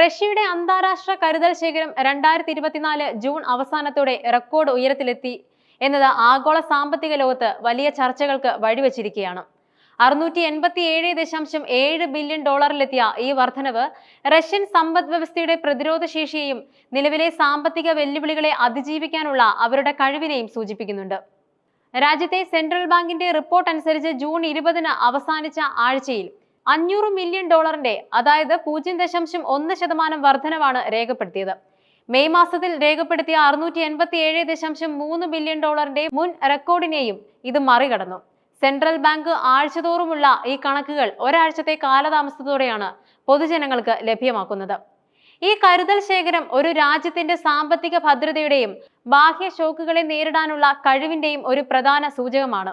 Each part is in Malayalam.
റഷ്യയുടെ അന്താരാഷ്ട്ര കരുതൽ ശേഖരം രണ്ടായിരത്തി ഇരുപത്തിനാല് ജൂൺ അവസാനത്തോടെ റെക്കോർഡ് ഉയരത്തിലെത്തി എന്നത് ആഗോള സാമ്പത്തിക ലോകത്ത് വലിയ ചർച്ചകൾക്ക് വഴിവെച്ചിരിക്കുകയാണ്. അറുന്നൂറ്റി എൺപത്തി ഏഴ് ദശാംശം ഏഴ് ബില്യൺ ഡോളറിലെത്തിയ ഈ വർധനവ് റഷ്യൻ സമ്പദ് വ്യവസ്ഥയുടെ പ്രതിരോധ ശേഷിയെയും നിലവിലെ സാമ്പത്തിക വെല്ലുവിളികളെ അതിജീവിക്കാനുള്ള അവരുടെ കഴിവിനെയും സൂചിപ്പിക്കുന്നുണ്ട്. രാജ്യത്തെ സെൻട്രൽ ബാങ്കിന്റെ റിപ്പോർട്ട് അനുസരിച്ച് ജൂൺ ഇരുപതിന് അവസാനിച്ച ആഴ്ചയിൽ അഞ്ഞൂറ് മില്യൺ ഡോളറിന്റെ അതായത് പൂജ്യം ദശാംശം ഒന്ന് ശതമാനം വർധനവാണ് രേഖപ്പെടുത്തിയത്. മെയ് മാസത്തിൽ രേഖപ്പെടുത്തിയ അറുന്നൂറ്റി എൺപത്തി ഏഴ് ദശാംശം മൂന്ന് ബില്യൺ ഡോളറിന്റെ മുൻ റെക്കോർഡിനെയും ഇത് മറികടന്നു. സെൻട്രൽ ബാങ്ക് ആഴ്ചതോറുമുള്ള ഈ കണക്കുകൾ ഒരാഴ്ചത്തെ കാലതാമസത്തോടെയാണ് പൊതുജനങ്ങൾക്ക് ലഭ്യമാക്കുന്നത്. ഈ കരുതൽ ശേഖരം ഒരു രാജ്യത്തിന്റെ സാമ്പത്തിക ഭദ്രതയുടെയും ബാഹ്യ ഷോക്കുകളെ നേരിടാനുള്ള കഴിവിന്റെയും ഒരു പ്രധാന സൂചകമാണ്.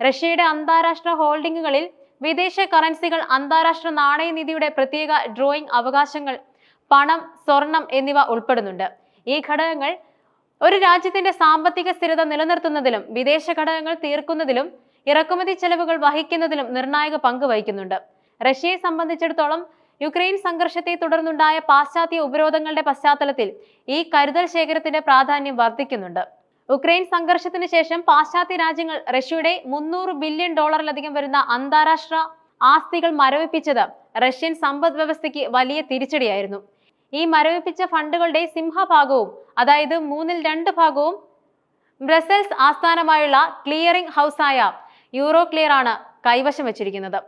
റഷ്യയുടെ അന്താരാഷ്ട്ര ഹോൾഡിംഗുകളിൽ വിദേശ കറൻസികൾ അന്താരാഷ്ട്ര നാണയനിധിയുടെ പ്രത്യേക ഡ്രോയിങ് അവകാശങ്ങൾ പണം സ്വർണം എന്നിവ ഉൾപ്പെടുന്നുണ്ട്. ഈ ഘടകങ്ങൾ ഒരു രാജ്യത്തിന്റെ സാമ്പത്തിക സ്ഥിരത നിലനിർത്തുന്നതിലും വിദേശ ഘടകങ്ങൾ തീർക്കുന്നതിലും ഇറക്കുമതി ചെലവുകൾ വഹിക്കുന്നതിലും നിർണായക പങ്ക് വഹിക്കുന്നുണ്ട്. റഷ്യയെ സംബന്ധിച്ചിടത്തോളം യുക്രൈൻ സംഘർഷത്തെ തുടർന്നുണ്ടായ പാശ്ചാത്യ ഉപരോധങ്ങളുടെ പശ്ചാത്തലത്തിൽ ഈ കരുതൽ ശേഖരത്തിന്റെ പ്രാധാന്യം വർദ്ധിക്കുന്നുണ്ട്. ഉക്രൈൻ സംഘർഷത്തിന് ശേഷം പാശ്ചാത്യ രാജ്യങ്ങൾ റഷ്യയുടെ മുന്നൂറ് ബില്യൺ ഡോളറിലധികം വരുന്ന അന്താരാഷ്ട്ര ആസ്തികൾ മരവിപ്പിച്ചത് റഷ്യൻ സമ്പദ് വ്യവസ്ഥയ്ക്ക് വലിയ തിരിച്ചടിയായിരുന്നു. ഈ മരവിപ്പിച്ച ഫണ്ടുകളുടെ സിംഹഭാഗവും അതായത് മൂന്നിൽ രണ്ട് ഭാഗവും ബ്രസൽസ് ആസ്ഥാനമായുള്ള ക്ലിയറിംഗ് ഹൗസായ യൂറോ ക്ലിയർ ആണ് കൈവശം വച്ചിരിക്കുന്നത്.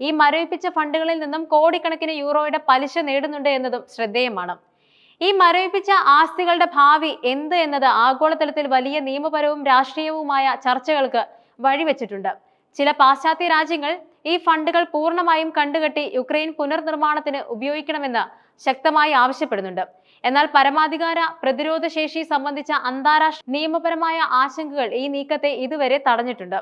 ഈ മരവിപ്പിച്ച ഫണ്ടുകളിൽ നിന്നും കോടിക്കണക്കിന് യൂറോയുടെ പലിശ നേടുന്നുണ്ട് എന്നതും ശ്രദ്ധേയമാണ്. ഈ മരവിപ്പിച്ച ആസ്തികളുടെ ഭാവി എന്ത് എന്നത് ആഗോളതലത്തിൽ വലിയ നിയമപരവും രാഷ്ട്രീയവുമായ ചർച്ചകൾക്ക് വഴിവെച്ചിട്ടുണ്ട്. ചില പാശ്ചാത്യ രാജ്യങ്ങൾ ഈ ഫണ്ടുകൾ പൂർണമായും കണ്ടുകെട്ടി യുക്രൈൻ പുനർനിർമ്മാണത്തിന് ഉപയോഗിക്കണമെന്ന് ശക്തമായി ആവശ്യപ്പെടുന്നുണ്ട്. എന്നാൽ പരമാധികാര പ്രതിരോധ ശേഷി സംബന്ധിച്ച അന്താരാഷ്ട്ര നിയമപരമായ ആശങ്കകൾ ഈ നീക്കത്തെ ഇതുവരെ തടഞ്ഞിട്ടുണ്ട്.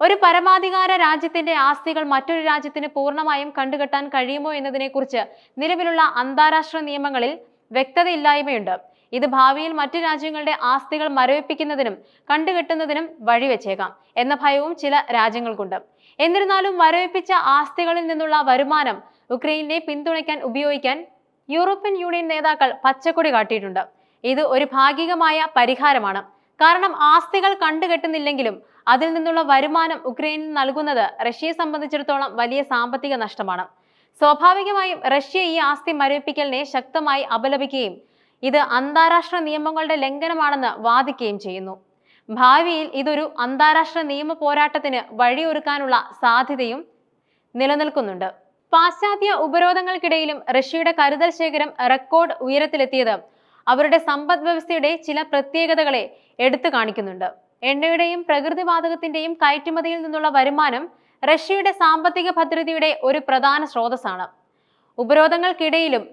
ഒരു പരമാധികാര രാജ്യത്തിന്റെ ആസ്തികൾ മറ്റൊരു രാജ്യത്തിന് പൂർണമായും കണ്ടുകെട്ടാൻ കഴിയുമോ എന്നതിനെക്കുറിച്ച് നിലവിലുള്ള അന്താരാഷ്ട്ര നിയമങ്ങളിൽ വ്യക്തതയില്ലായ്മയുണ്ട്. ഇത് ഭാവിയിൽ മറ്റു രാജ്യങ്ങളുടെ ആസ്തികൾ മരവിപ്പിക്കുന്നതിനും കണ്ടുകെട്ടുന്നതിനും വഴിവെച്ചേക്കാം എന്ന ഭയവും ചില രാജ്യങ്ങൾക്കുണ്ട്. എന്നിരുന്നാലും മരവിപ്പിച്ച ആസ്തികളിൽ നിന്നുള്ള വരുമാനം ഉക്രൈനെ പിന്തുണയ്ക്കാൻ ഉപയോഗിക്കാൻ യൂറോപ്യൻ യൂണിയൻ നേതാക്കൾ പച്ചക്കൊടി കാട്ടിയിട്ടുണ്ട്. ഇത് ഒരു ഭാഗികമായ പരിഹാരമാണ്. കാരണം ആസ്തികൾ കണ്ടുകെട്ടുന്നില്ലെങ്കിലും അതിൽ നിന്നുള്ള വരുമാനം ഉക്രൈനിന് നൽകുന്നത് റഷ്യയെ സംബന്ധിച്ചിടത്തോളം വലിയ സാമ്പത്തിക നഷ്ടമാണ്. സ്വാഭാവികമായും റഷ്യ ഈ ആസ്തി മരവിപ്പിക്കലിനെ ശക്തമായി അപലപിക്കുകയും ഇത് അന്താരാഷ്ട്ര നിയമങ്ങളുടെ ലംഘനമാണെന്ന് വാദിക്കുകയും ചെയ്യുന്നു. ഭാവിയിൽ ഇതൊരു അന്താരാഷ്ട്ര നിയമ പോരാട്ടത്തിന് വഴിയൊരുക്കാനുള്ള സാധ്യതയും നിലനിൽക്കുന്നുണ്ട്. പാശ്ചാത്യ ഉപരോധങ്ങൾക്കിടയിലും റഷ്യയുടെ കരുതൽ ശേഖരം റെക്കോർഡ് ഉയരത്തിലെത്തിയത് അവരുടെ സമ്പദ് വ്യവസ്ഥയുടെ ചില പ്രത്യേകതകളെ എടുത്തു കാണിക്കുന്നുണ്ട്. എണ്ണയുടെയും പ്രകൃതിവാതകത്തിന്റെയും കയറ്റുമതിയിൽ നിന്നുള്ള വരുമാനം റഷ്യയുടെ സാമ്പത്തിക ഭദ്രതയുടെ ഒരു പ്രധാന സ്രോതസ്സാണ്. ഉപരോധങ്ങൾക്കിടയിലും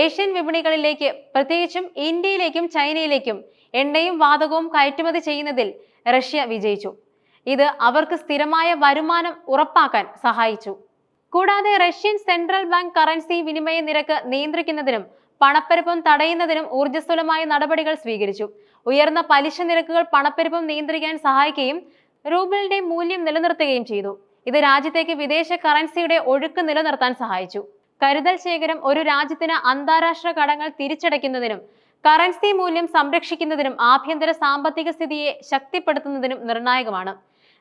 ഏഷ്യൻ വിപണികളിലേക്ക് പ്രത്യേകിച്ചും ഇന്ത്യയിലേക്കും ചൈനയിലേക്കും എണ്ണയും വാതകവും കയറ്റുമതി ചെയ്യുന്നതിൽ റഷ്യ വിജയിച്ചു. ഇത് അവർക്ക് സ്ഥിരമായ വരുമാനം ഉറപ്പാക്കാൻ സഹായിച്ചു. കൂടാതെ റഷ്യൻ സെൻട്രൽ ബാങ്ക് കറൻസി വിനിമയ നിരക്ക് നിയന്ത്രിക്കുന്നതിനും പണപ്പെരുപ്പം തടയുന്നതിനും ഊർജസ്വലമായ നടപടികൾ സ്വീകരിച്ചു. ഉയർന്ന പലിശ നിരക്കുകൾ പണപ്പെരുപ്പം നിയന്ത്രിക്കാൻ സഹായിക്കുകയും റൂബിളിന്റെ മൂല്യം നിലനിർത്തുകയും ചെയ്തു. ഇത് രാജ്യത്തേക്ക് വിദേശ കറൻസിയുടെ ഒഴുക്ക് നിലനിർത്താൻ സഹായിച്ചു. കരുതൽ ശേഖരം ഒരു രാജ്യത്തിന് അന്താരാഷ്ട്ര കടങ്ങൾ തിരിച്ചടയ്ക്കുന്നതിനും കറൻസി മൂല്യം സംരക്ഷിക്കുന്നതിനും ആഭ്യന്തര സാമ്പത്തിക സ്ഥിതിയെ ശക്തിപ്പെടുത്തുന്നതിനും നിർണായകമാണ്.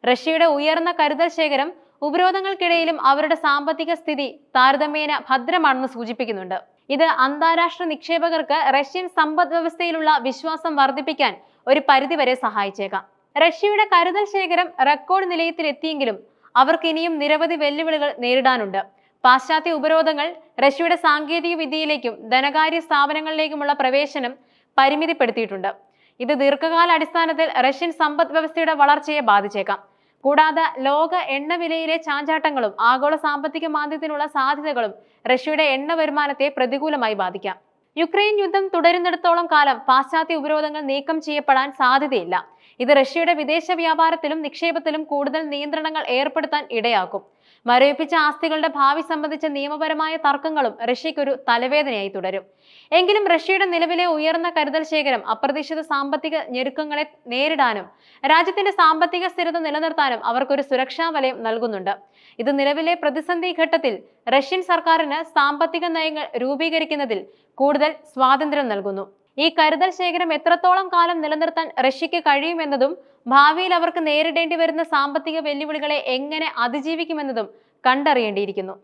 റഷ്യയുടെ ഉയർന്ന കരുതൽ ശേഖരം ഉപരോധങ്ങൾക്കിടയിലും അവരുടെ സാമ്പത്തിക സ്ഥിതി താരതമ്യേന ഭദ്രമാണെന്ന് സൂചിപ്പിക്കുന്നുണ്ട്. ഇത് അന്താരാഷ്ട്ര നിക്ഷേപകർക്ക് റഷ്യൻ സമ്പദ് വ്യവസ്ഥയിലുള്ള വിശ്വാസം വർദ്ധിപ്പിക്കാൻ ഒരു പരിധിവരെ സഹായിച്ചേക്കാം. റഷ്യയുടെ കരുതൽ ശേഖരം റെക്കോർഡ് നിലയത്തിലെത്തിയെങ്കിലും അവർക്ക് ഇനിയും നിരവധി വെല്ലുവിളികൾ നേരിടാനുണ്ട്. പാശ്ചാത്യ ഉപരോധങ്ങൾ റഷ്യയുടെ സാങ്കേതിക വിദ്യയിലേക്കും ധനകാര്യ സ്ഥാപനങ്ങളിലേക്കുമുള്ള പ്രവേശനം പരിമിതിപ്പെടുത്തിയിട്ടുണ്ട്. ഇത് ദീർഘകാല അടിസ്ഥാനത്തിൽ റഷ്യൻ സമ്പദ് വ്യവസ്ഥയുടെ വളർച്ചയെ ബാധിച്ചേക്കാം. കൂടാതെ ലോക എണ്ണ വിലയിലെ ചാഞ്ചാട്ടങ്ങളും ആഗോള സാമ്പത്തിക മാന്ദ്യത്തിനുള്ള സാധ്യതകളും റഷ്യയുടെ എണ്ണ വരുമാനത്തെ പ്രതികൂലമായി ബാധിക്കാം. യുക്രൈൻ യുദ്ധം തുടരുന്നിടത്തോളം കാലം പാശ്ചാത്യ ഉപരോധങ്ങൾ നീക്കം ചെയ്യപ്പെടാൻ സാധ്യതയില്ല. ഇത് റഷ്യയുടെ വിദേശ വ്യാപാരത്തിലും നിക്ഷേപത്തിലും കൂടുതൽ നിയന്ത്രണങ്ങൾ ഏർപ്പെടുത്താൻ ഇടയാക്കും. മരവിപ്പിച്ച ആസ്തികളുടെ ഭാവി സംബന്ധിച്ച നിയമപരമായ തർക്കങ്ങളും റഷ്യയ്ക്കൊരു തലവേദനയായി തുടരും. എങ്കിലും റഷ്യയുടെ നിലവിലെ ഉയർന്ന കരുതൽ ശേഖരം അപ്രതീക്ഷിത സാമ്പത്തിക ഞെരുക്കങ്ങളെ നേരിടാനും രാജ്യത്തിന്റെ സാമ്പത്തിക സ്ഥിരത നിലനിർത്താനും അവർക്കൊരു സുരക്ഷാ വലയം നൽകുന്നുണ്ട്. ഇത് നിലവിലെ പ്രതിസന്ധി ഘട്ടത്തിൽ റഷ്യൻ സർക്കാരിന് സാമ്പത്തിക നയങ്ങൾ രൂപീകരിക്കുന്നതിൽ കൂടുതൽ സ്വാതന്ത്ര്യം നൽകുന്നു. ഈ കരുതൽ ശേഖരം എത്രത്തോളം കാലം നിലനിർത്താൻ റഷ്യക്ക് കഴിയുമെന്നതും ഭാവിയിൽ അവർക്ക് നേരിടേണ്ടി വരുന്ന സാമ്പത്തിക വെല്ലുവിളികളെ എങ്ങനെ അതിജീവിക്കുമെന്നതും കണ്ടറിയേണ്ടിയിരിക്കുന്നു.